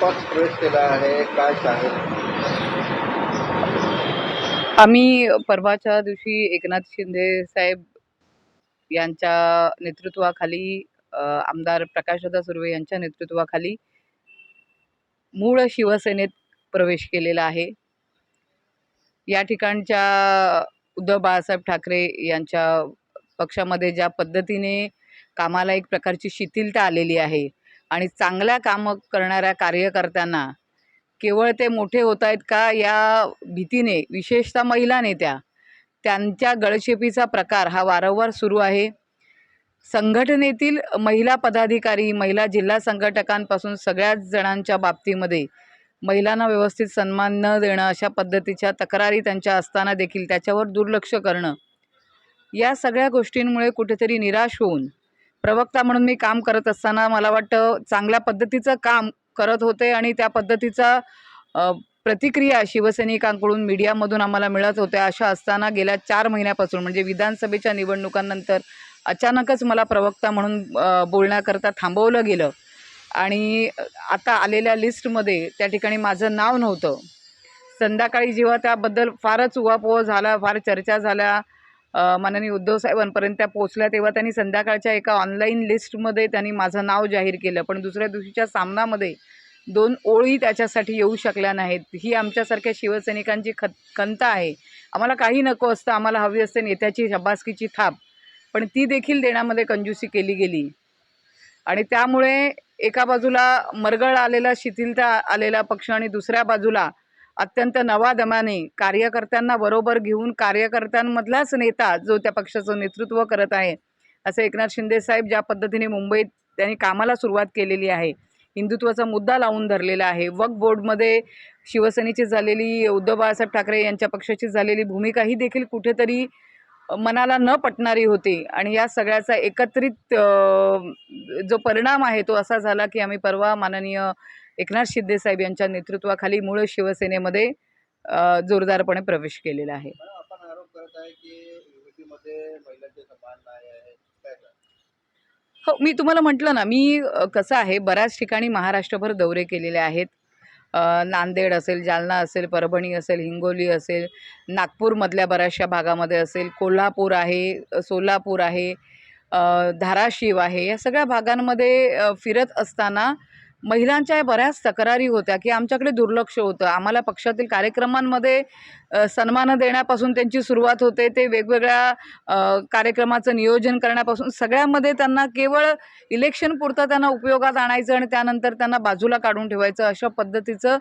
पक्ष प्रवेश केला आहे काय सांगेल आम्ही परवाच्या दिवशी एकनाथ शिंदे साहेब यांच्या नेतृत्वाखाली आमदार प्रकाशदा सुर्वे यांच्या नेतृत्वाखाली मूळ शिवसेनेत प्रवेश केलेला आहे. या ठिकाणच्या उद्धव बाळासाहेब ठाकरे यांच्या पक्षामध्ये ज्या पद्धतीने कामाला एक प्रकारची शिथिलता आलेली आहे आणि चांगल्या कामं करणाऱ्या कार्यकर्त्यांना केवळ ते मोठे होत आहेत का या भीतीने विशेषतः महिला नेत्या त्यांच्या गळशेपीचा प्रकार हा वारंवार सुरू आहे. संघटनेतील महिला पदाधिकारी महिला जिल्हा संघटकांपासून सगळ्याच जणांच्या बाबतीमध्ये महिलांना व्यवस्थित सन्मान न देणं अशा पद्धतीच्या तक्रारी त्यांच्या असताना देखील त्याच्यावर दुर्लक्ष करणं या सगळ्या गोष्टींमुळे कुठेतरी निराश होऊन प्रवक्ता म्हणून मी काम करत असताना मला वाटतं चांगल्या पद्धतीचं काम करत होते आणि त्या पद्धतीचा प्रतिक्रिया शिवसैनिकांकडून मीडियामधून आम्हाला मिळत होत्या अशा असताना गेल्या चार महिन्यापासून म्हणजे विधानसभेच्या निवडणुकांनंतर अचानकच मला प्रवक्ता म्हणून बोलण्याकरता थांबवलं गेलं. आणि आता आलेल्या लिस्टमध्ये त्या ठिकाणी माझं नाव नव्हतं. संध्याकाळी जेव्हा त्याबद्दल फारच उहापोह झाला फार चर्चा झाल्या माननीय उद्धव साहेबांपर्यंत त्या पोचल्या तेव्हा त्यांनी संध्याकाळच्या एका ऑनलाईन लिस्टमध्ये त्यांनी माझं नाव जाहीर केलं. पण दुसऱ्या दिवशीच्या सामनामध्ये दोन ओळी त्याच्यासाठी येऊ शकल्या नाहीत. ही आमच्यासारख्या शिवसैनिकांची खत खंत आहे. आम्हाला काही नको असतं. आम्हाला हवी असते नेत्याची शबासकीची थाप. पण ती देखील देण्यामध्ये कंजूसी केली गेली. आणि त्यामुळे एका बाजूला मरगळ आलेला शिथिलता आलेला पक्ष आणि दुसऱ्या बाजूला अत्यंत नवादमाने कार्यकर्त्यांना बरोबर घेऊन कार्यकर्त्यांमधलाच नेता जो त्या पक्षाचं नेतृत्व करत आहे. असं एकनाथ शिंदे साहेब ज्या पद्धतीने मुंबईत त्यांनी कामाला सुरुवात केलेली आहे हिंदुत्वाचा मुद्दा लावून धरलेला आहे वक्फ बोर्डमध्ये शिवसेनेची झालेली उद्धव बाळासाहेब ठाकरे यांच्या पक्षाची झालेली भूमिका ही देखील कुठेतरी मनाला न पटणारी होती. आणि या सगळ्याचा एकत्रित जो परिणाम आहे तो असा झाला की आम्ही परवा माननीय एकनाथ शिंदे साहेब यांच्या नेतृत्वाखाली मूळ शिवसेनेमध्ये जोरदारपणे प्रवेश केलेला आहे? हो मी तुम्हाला म्हटलं ना मी कसं आहे बऱ्याच ठिकाणी महाराष्ट्रभर दौरे केलेले आहेत. नांदेड असेल जालना असेल परभणी असेल हिंगोली असेल नागपूरमधल्या बऱ्याचशा भागामध्ये असेल कोल्हापूर आहे सोलापूर आहे धाराशिव आहे या सगळ्या भागांमध्ये फिरत असताना महिलांच्या बऱ्याच तक्रारी होत्या की आमच्याकडे दुर्लक्ष होतं. आम्हाला पक्षातील कार्यक्रमांमध्ये सन्मान देण्यापासून त्यांची सुरुवात होते. ते वेगवेगळ्या कार्यक्रमाचं नियोजन करण्यापासून सगळ्यामध्ये त्यांना केवळ इलेक्शन पुरतं त्यांना उपयोगात आणायचं आणि त्यानंतर त्यांना बाजूला काढून ठेवायचं अशा पद्धतीचं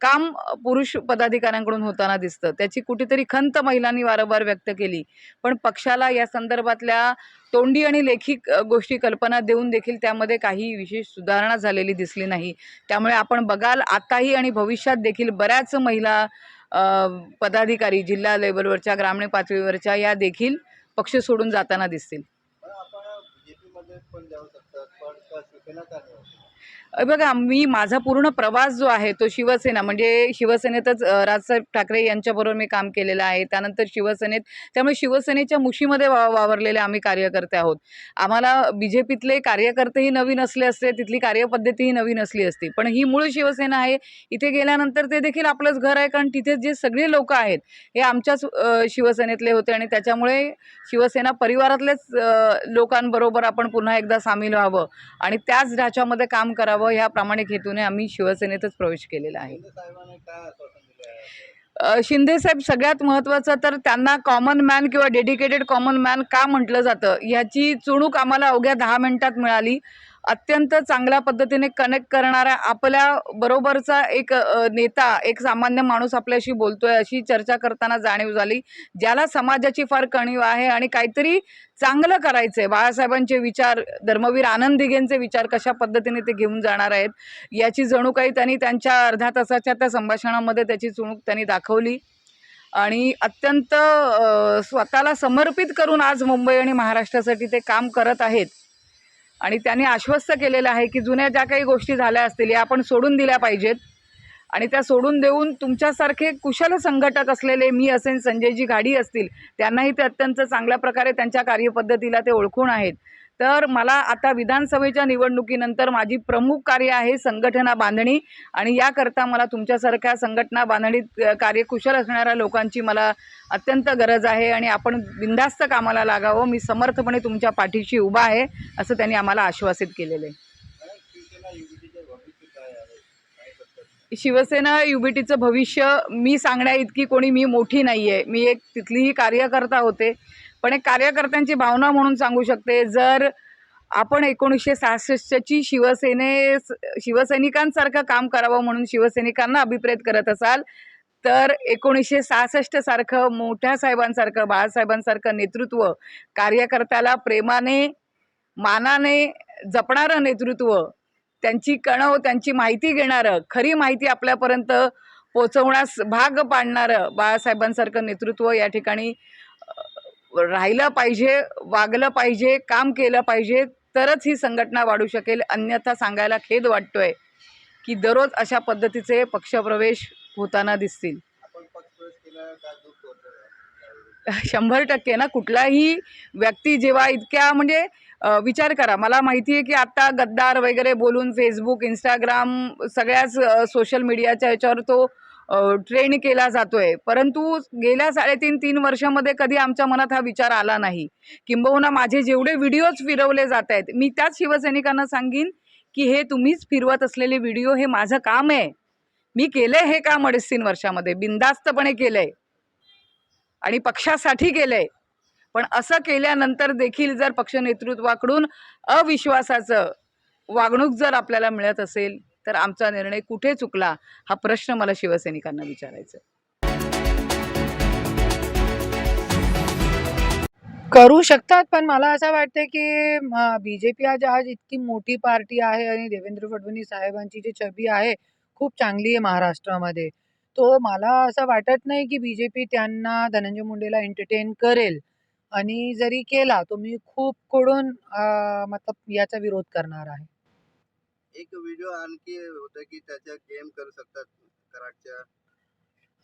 काम पुरुष पदाधिकाऱ्यांकडून होताना दिसतं. त्याची कुठेतरी खंत महिलांनी वारंवार व्यक्त केली. पण पक्षाला या संदर्भातल्या तोंडी आणि लेखी गोष्टी कल्पना देऊन देखील त्यामध्ये काही विशेष सुधारणा झालेली दिसली नाही. त्यामुळे आपण बघाल आताही आणि भविष्यात देखील बऱ्याच महिला पदाधिकारी जिल्हा लेवलवरच्या ग्रामीण पातळीवरच्या या देखील पक्ष सोडून जाताना दिसतील. बघा मी माझा पूर्ण प्रवास जो आहे तो शिवसेना म्हणजे शिवसेनेतच राजसाहेब ठाकरे यांच्याबरोबर मी काम केलेलं आहे. त्यानंतर शिवसेनेत त्यामुळे शिवसेनेच्या मुशीमध्ये वा वावरलेले आम्ही कार्यकर्ते आहोत. आम्हाला बी जे पीतले कार्यकर्तेही नवीन असले असते तिथली कार्यपद्धतीही नवीन असली असती. पण ही मूळ शिवसेना आहे इथे गेल्यानंतर ते देखील आपलंच घर आहे कारण तिथे जे सगळे लोक आहेत हे आमच्याच शिवसेनेतले होते आणि त्याच्यामुळे शिवसेना परिवारातलेच लोकांबरोबर आपण पुन्हा एकदा सामील व्हावं आणि त्याच ढाच्यामध्ये काम करावं ह्या प्रामाणिक हेतूने आम्ही शिवसेनेतच प्रवेश केलेला आहे. शिंदे शिंदेसाहेब सगळ्यात महत्त्वाचं तर त्यांना कॉमन मॅन किंवा डेडिकेटेड कॉमन मॅन का म्हटलं जातं? ह्याची चुणूक आम्हाला अवघ्या दहा मिनिटात मिळाली. अत्यंत चांगल्या पद्धतीने कनेक्ट करणारा आपल्या बरोबरचा एक नेता एक सामान्य माणूस आपल्याशी बोलतोय अशी चर्चा करताना जाणीव झाली. ज्याला समाजाची फार कणीव आहे आणि काहीतरी चांगलं करायचं आहे बाळासाहेबांचे विचार धर्मवीर आनंद दिघेंचे विचार कशा पद्धतीने ते घेऊन जाणार आहेत याची जणू काही त्यांनी त्यांच्या अर्ध्या तासाच्या त्या संभाषणामध्ये त्याची चुणूक त्यांनी दाखवली. आणि अत्यंत स्वतःला समर्पित करून आज मुंबई आणि महाराष्ट्रासाठी ते काम करत आहेत. आणि त्यांनी आश्वस्त केलेलं आहे की जुन्या ज्या काही गोष्टी झाल्या असतील या आपण सोडून दिल्या पाहिजेत. आणि त्या सोडून देऊन तुमच्यासारखे कुशल संघटक असलेले मी असेन संजयजी घाडी असतील त्यांनाही ते अत्यंत चांगल्या प्रकारे त्यांच्या कार्यपद्धतीला ते ओळखून आहेत. तर मला आता विधानसभेच्या निवडणुकीनंतर माझी प्रमुख कार्य आहे संघटना बांधणी. आणि याकरता मला तुमच्यासारख्या संघटना बांधणीत कार्यकुशल असणाऱ्या लोकांची मला अत्यंत गरज आहे. आणि आपण बिंदास्त कामाला लागावं. मी समर्थपणे तुमच्या पाठीशी उभा आहे असं त्यांनी आम्हाला आश्वासित केलेलं आहे. शिवसेना शिवसेना युबीटीचं भविष्य मी सांगण्या इतकी कोणी मी मोठी नाही आहे मी एक तिथलीही कार्यकर्ता होते. पण एक कार्यकर्त्यांची भावना म्हणून सांगू शकते. जर आपण एकोणीसशे सहासष्टची शिवसेने शिवसैनिकांसारखं काम करावं म्हणून शिवसैनिकांना अभिप्रेत करत असाल तर एकोणीसशे सहासष्टसारखं मोठ्या साहेबांसारखं बाळासाहेबांसारखं नेतृत्व कार्यकर्त्याला प्रेमाने मानाने जपणारं नेतृत्व त्यांची कणव त्यांची माहिती घेणारं खरी माहिती आपल्यापर्यंत पोचवण्यास भाग पाडणारं बाळासाहेबांसारखं नेतृत्व या ठिकाणी राहिलं पाहिजे वागलं पाहिजे काम केलं पाहिजे तरच ही संघटना वाढू शकेल. अन्यथा सांगायला खेद वाटतोय की दररोज अशा पद्धतीचे पक्षप्रवेश होताना दिसतील. शंभर टक्के ना कुठलाही व्यक्ती जेव्हा इतक्या म्हणजे विचार करा. मला माहिती आहे की आत्ता गद्दार वगैरे बोलून फेसबुक इंस्टाग्राम सगळ्याच सोशल मीडियाच्या याच्यावर तो ट्रेन केला जातोय. परंतु गेल्या साडेतीन तीन वर्षामध्ये कधी आमच्या मनात हा विचार आला नाही. किंबहुना माझे जेवढे व्हिडिओज फिरवले जात आहेत मी त्याच शिवसैनिकांना सांगीन की हे तुम्हीच फिरवत असलेले व्हिडिओ हे माझं काम आहे. मी केलंय हे काम अडीच तीन वर्षामध्ये. बिंदास्तपणे केलंय. आणि पक्षासाठी केलंय. पण असं केल्यानंतर देखील जर पक्ष नेतृत्वाकडून अविश्वासाचं वागणूक जर आपल्याला मिळत असेल तर आमचा निर्णय कुठे चुकला हा प्रश्न मला शिवसैनिकांना विचारायचा आहे. करू शकतात पण मला असं वाटतं की बी जे पी आज आज इतकी मोठी पार्टी आहे आणि देवेंद्र फडणवीस साहेबांची जी छबी आहे खूप चांगली आहे महाराष्ट्रामध्ये. तो मला असं वाटत नाही की बी जे पी त्यांना धनंजय मुंडेला एंटरटेन करेल. आणि जरी केला तो मी खूप कडून मतलब याचा विरोध करणार आहे. एक व्हिडिओ आणखी होतं की त्याच्या गेम करू शकतात कराडच्या.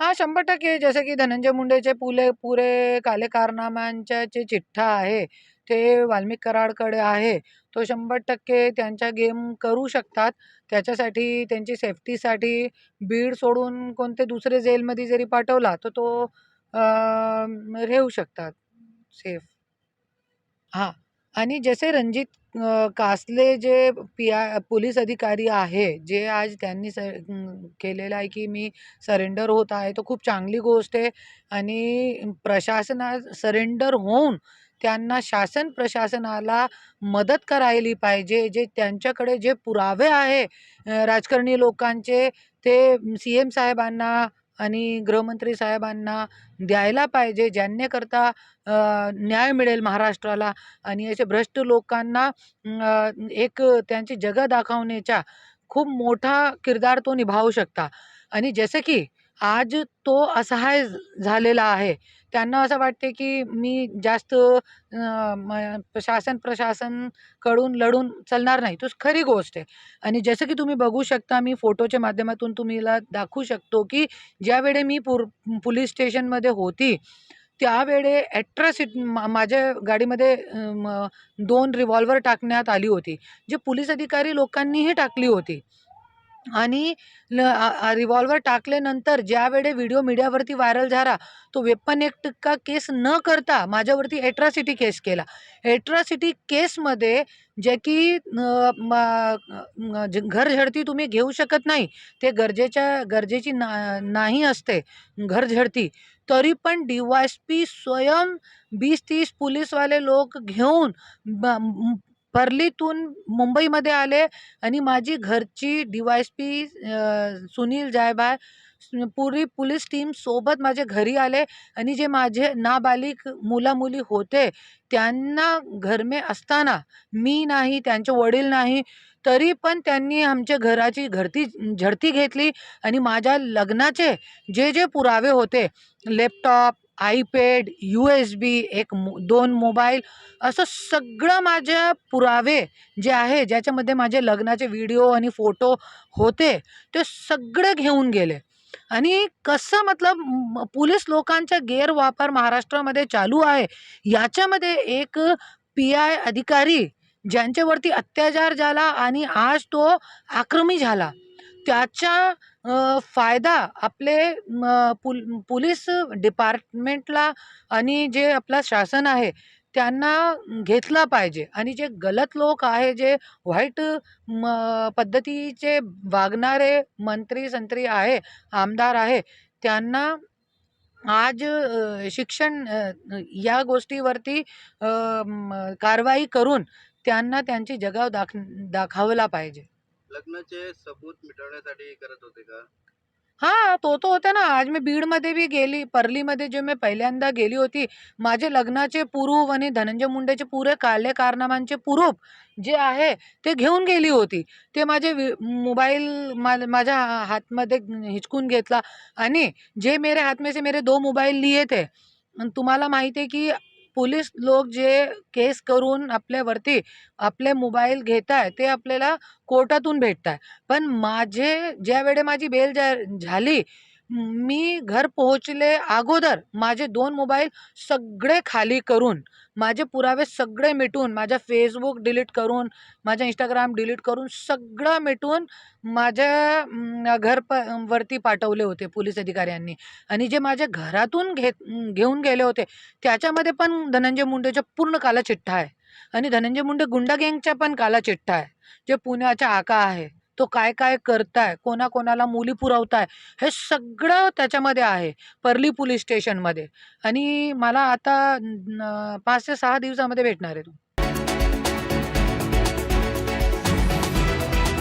हा शंभर टक्के. जसं की धनंजय मुंडेचे पुले पुरे काले कारनाम्यांच्या जे चिठ्ठा आहे ते वाल्मिक कराडकडे आहे. तो शंभर टक्के त्यांच्या गेम करू शकतात. त्याच्यासाठी त्यांची सेफ्टीसाठी बीड सोडून कोणते दुसरे जेलमध्ये जरी पाठवला तर तो तो राहू शकतात. सेफ हां. आणि जसे रणजित कासले जे पी आय पोलीस अधिकारी आहे जे आज त्यांनी स केलेलं आहे की मी सरेंडर होत आहे तर खूप चांगली गोष्ट आहे. आणि प्रशासना सरेंडर होऊन त्यांना शासन प्रशासनाला मदत करायली पाहिजे जे त्यांच्याकडे जे पुरावे आहे राजकारणी लोकांचे ते सी एम साहेबांना आणि गृहमंत्री साहेबांना द्यायला पाहिजे ज्यांनीकरता न्याय मिळेल महाराष्ट्राला. आणि असे भ्रष्ट लोकांना एक त्यांची जगह दाखवण्याचा खूप मोठा किरदार तो निभावू शकता. आणि जसं की आज तो असहाय झालेला आहे. त्यांना असं वाटते की मी जास्त म शासन प्रशासनकडून लढून चालणार नाही. तो खरी गोष्ट आहे. आणि जसं की तुम्ही बघू शकता मी फोटोच्या माध्यमातून तुम्हाला दाखवू शकतो की ज्यावेळी मी पुर पोलीस स्टेशनमध्ये होती त्यावेळे ॲट्रॉसिट मा माझ्या गाडीमध्ये दोन रिव्हॉल्वर टाकण्यात आली होती. जे पोलीस अधिकारी लोकांनीही टाकली होती. आणि ल रिव्हॉल्वर टाकल्यानंतर ज्यावेळी व्हिडिओ मीडियावरती व्हायरल झाला तो वेपन ॲक्ट का केस न करता माझ्यावरती ॲट्रॉसिटी केस केला. ॲट्रॉसिटी केसमध्ये जे की घर म घरझडती तुम्ही घेऊ शकत नाही ते गरजेच्या गरजेची ना नाही असते घर झडती. तरी पण डी वाय एस पी स्वयं बीस तीस पोलीसवाले लोक घेऊन ब परलीतून मुंबईमध्ये आले आणि माझी घरची D Y P Sunil Jaybhay पुरी पोलीस टीम सोबत माझ्या घरी आले आणि जे माझे नाबालिक मुलामुली होते त्यांना घरमे असताना मी नाही, त्यांचे वडील नाही, तरी पण त्यांनी आमच्या घराची घरती झडती घेतली आणि माझ्या लग्नाचे जे जे पुरावे होते लॅपटॉप, आयपॅड, यू-एस-बी, एक मो दोन मोबाईल असं सगळं माझ्या पुरावे जे आहे ज्याच्यामध्ये माझे लग्नाचे व्हिडिओ आणि फोटो होते ते सगळं घेऊन गेले. आणि कसं मतलब पोलीस लोकांचा गैरवापर महाराष्ट्रामध्ये चालू आहे. याच्यामध्ये एक पी-आय अधिकारी ज्यांच्यावरती अत्याचार झाला आणि आज तो आक्रमी झाला. त्याच्या फायदा आपले म, पुल पोलीस डिपार्टमेंटला आणि जे आपलं शासन आहे त्यांना घेतला पाहिजे. आणि जे गलत लोक आहे जे वाईट म पद्धतीचे वागणारे मंत्री संत्री आहे आमदार आहे त्यांना आज शिक्षण या गोष्टीवरती कारवाई करून त्यांना त्यांची जगाव दाख दाखवला पाहिजे. लग्नाचे सबूत मिटवण्यासाठी करत होते का हा तो तो होता ना. आज मी बीडमध्ये बी गेली, परलीमध्ये जे मी पहिल्यांदा गेली होती. माझे लग्नाचे पुरूप आणि धनंजय मुंडेचे पुरे काले कारनामांचे पुरूप जे आहे ते घेऊन गेली होती. ते माझे मोबाईल मा माझ्या हातमध्ये हिचकून घेतला आणि जे मेरे हात में से मेरे दो मोबाईल लिए थे. तुम्हाला माहिती आहे की पोलीस लोक जे केस करून आपल्यावरती आपले मोबाईल घेताय ते आपल्याला कोर्टातून भेटताय. पण माझे ज्यावेळी माझी बेल जा झाली, मी घर पोहोचले अगोदर माझे दोन मोबाईल सगळे खाली करून, माझे पुरावे सगळे मिटून माझ्या फेसबुक डिलीट करून, माझ्या इंस्टाग्राम डिलीट करून, सगळं मिटून माझ्या घर प वरती पाठवले होते पोलीस अधिकाऱ्यांनी आणि जे माझ्या घरातून घेत घेऊन गेले होते, त्याच्यामध्ये पण धनंजय मुंडेचा पूर्ण काला चिठ्ठा आहे आणि धनंजय मुंडे गुंडा गँगचा पण काला चिठ्ठा आहे. जे पुण्याचा आका आहे. तो काय-काय करताय, कोणाकोणाला मुली पुरवताय, हे सगळं त्याच्यामध्ये आहे. परली पोलीस स्टेशनमध्ये आणि मला आता पाच ते सहा दिवसामध्ये भेटणार आहे तो.